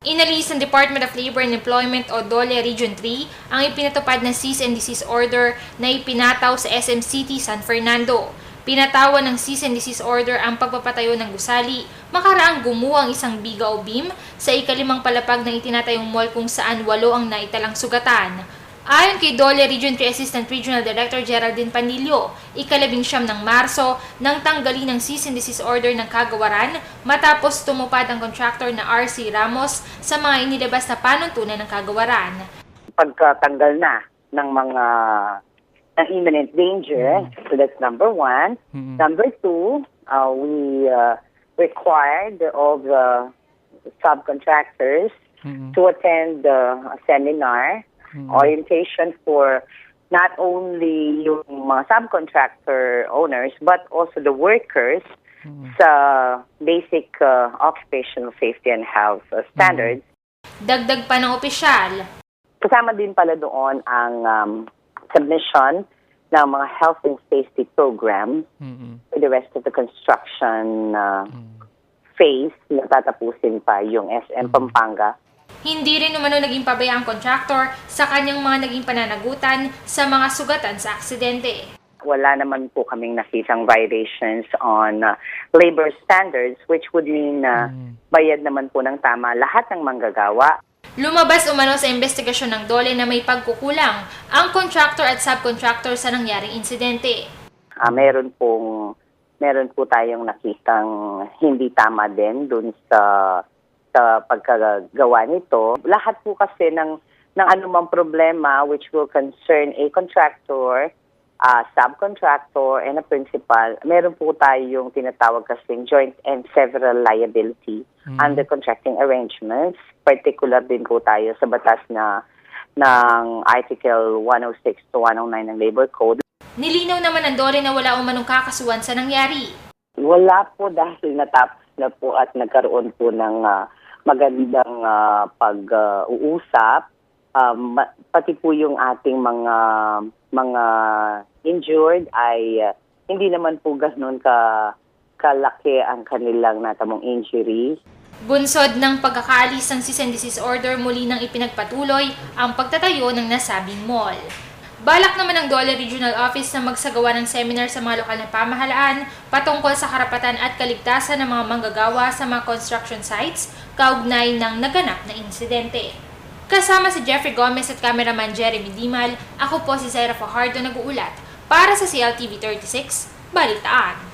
Inalis ng Department of Labor and Employment o DOLE Region 3 ang ipinatupad na cease and desist order na ipinataw sa SM City, San Fernando. Pinatawan ng cease and desist order ang pagpapatayo ng gusali makaraang gumuho ang isang biga o beam sa ikalimang palapag ng itinatayong mall kung saan walo ang naitalang sugatan. Ayon kay Dole Region 3 Assistant Regional Director Geraldine Panilio, ikalabing siyam ng Marso nang tanggalin ng cease and desist order ng kagawaran matapos tumupad ang contractor na RC Ramos sa mga inilabas na panuntunan ng kagawaran. pagkatanggal na ng mga ng imminent danger. So that's number one. Number two, uh, we uh, required all the subcontractors to attend uh, a seminar, orientation for not only yung mga subcontractor owners but also the workers sa basic uh, occupational safety and health uh, standards. Dagdag pa ng opisyal, Kasama din pala doon ang um, submission ng mga health and safety programs for the rest of the construction uh, phase. Na tatapusin pa yung SM Pampanga. Hindi rin umano naging pabaya ang contractor sa kanyang mga naging pananagutan sa mga sugatan sa aksidente. Wala naman po kaming nakitang violations on uh, labor standards which would mean na bayad naman po ng tama lahat ng manggagawa. Lumabas umano sa investigasyon ng DOLE na may pagkukulang ang contractor at subcontractor sa nangyaring insidente. Ah, meron pong meron po tayong nakitang hindi tama din dun sa sa pagkagawa nito. Lahat po kasi ng ng anumang problema which will concern a contractor, a subcontractor, and a principal, meron po tayong tinatawag kasing joint and several liability under contracting arrangements. Particular din po tayo sa batas na ng Article 106 to 109 ng Labor Code. Nilinaw naman ng DOLE na wala umanong kakasuhan sa nangyari. Wala po dahil natapos na po at nagkaroon po ng ah, magandang ah, pag-uusap. Um, ma- pati po yung ating mga mga injured ay ah, hindi naman po ganoon ka kalaki ang kanilang natamong injury. Bunsod ng pagkakaalis ng cease and desist order muli nang ipinagpatuloy ang pagtatayo ng nasabing mall. Balak naman ng Dole Regional Office na magsagawa ng seminar sa mga lokal na pamahalaan patungkol sa karapatan at kaligtasan ng mga manggagawa sa mga construction sites kaugnay ng naganap na insidente. Kasama si Jeffrey Gomez at cameraman Jeremy Dimal, ako po si Zaira Fajardo nag-uulat para sa CLTV 36, Balitaan.